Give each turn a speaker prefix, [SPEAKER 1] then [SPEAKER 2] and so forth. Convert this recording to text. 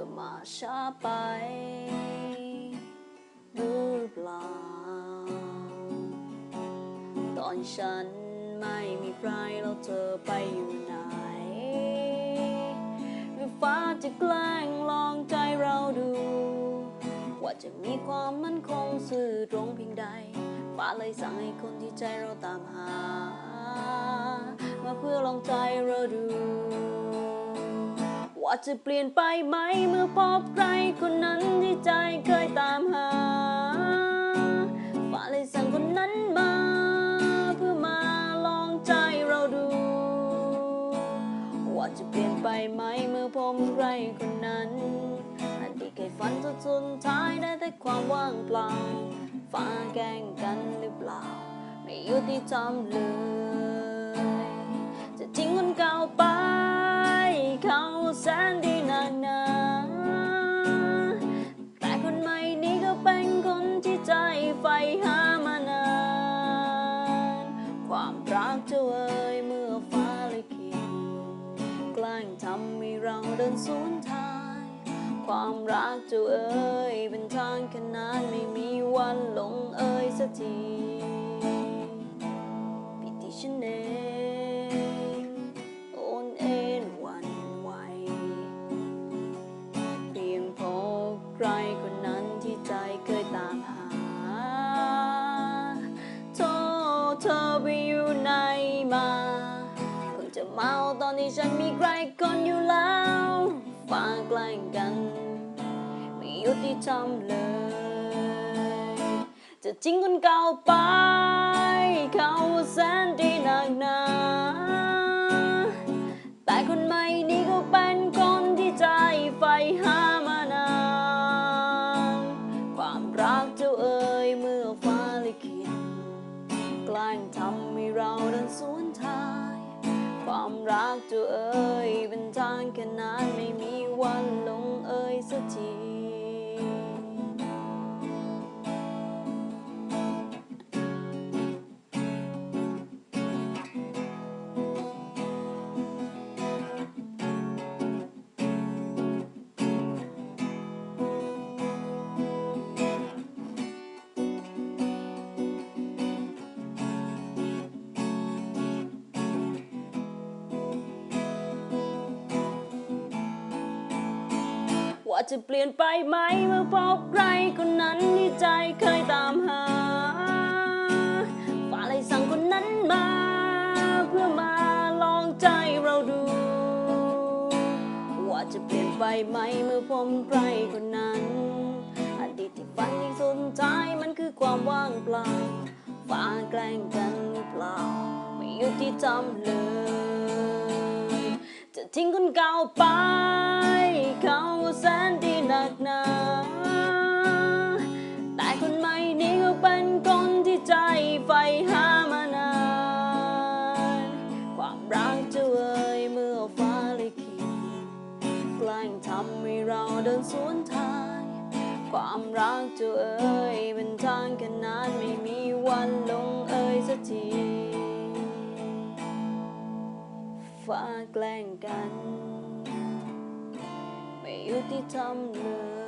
[SPEAKER 1] จะมาช้าไปหรือเปล่า ตอนฉันไม่มีใครแล้วเธอไปอยู่ไหนหรือฟ้าจะแกล้งลองใจเราดู ว่าจะมีความมั่นคงสื่อตรงเพียงใดฟ้าเลยสั่งให้คนที่ใจเราตามหา มาเพื่อลองใจเราดู ว่าจะเปลี่ยนไปไหม เมื่อพบใครคนนั้นที่ใจเคยตามหาฟ้าเลยสั่งคนนั้นมา เพื่อมาลองใจเราดู ว่าจะเปลี่ยนไปไหม เมื่อพบใครคนนั้นอันที่เคยฝันจนสุดท้ายได้แต่ความว่างเปล่าฟ้าแกล้งกันหรือเปล่า ไม่ยุติธรรมเลย จะทิ้งคนเก่าไป เขาแสนดีนักหนาแต่คนใหม่นี้ก็เป็นคนที่ใจใฝ่หามานาน ความรักจะเอ่ยเมื่อฟ้าลิขิตแกล้งทำให้เราเดินสวนทาง ความรักจะเอ่ยเป็นทางขนานไม่มีวันลงเอ่ยสักทีผิ ใครคนนั้นที่ใจเคยตามหา โทษเธอไปอยู่ไหนมาเพิ่งจะเมาตอนที่ฉันมีใครคนอยู่แล้วฟ้าแกล้งกัน ไม่ยุติธรรมเลย จะทิ้งคนเก่าไป เขาแสนดีหนักหนา รักตัวเอ่ยเป็นทางแค่นั้นไม่ ว่าจะเปลี่ยนไปไหมเมื่อพบใครคนนั้นที่ใจเคยตามหาฟ้าเลยสั่งคนนั้นมา เพื่อมาลองใจเราดู ว่าจะเปลี่ยนไปไหมเมื่อพบใครคนนั้นอดีตที่ฝันที่สุดท้ายมันคือความว่างเปล่าฟ้าแกล้งกันเปล่า ไม่ยุติธรรมเลย จะทิ้งคนเก่าไป เขาแสนดีหนักหนาแต่คนใหม่นี้ก็เป็นคนที่ใจใฝ่หามานาน ความรักจะเอ่ยเมื่อฟ้าลิขิตแกล้งทำให้เราเดินสวนทาง ความรักจะเอ่ยเป็นทางขนานไม่มีวันลงเอ่ยสักทีฟ้าแกล้งกัน ไม่ยุติธรรมเลย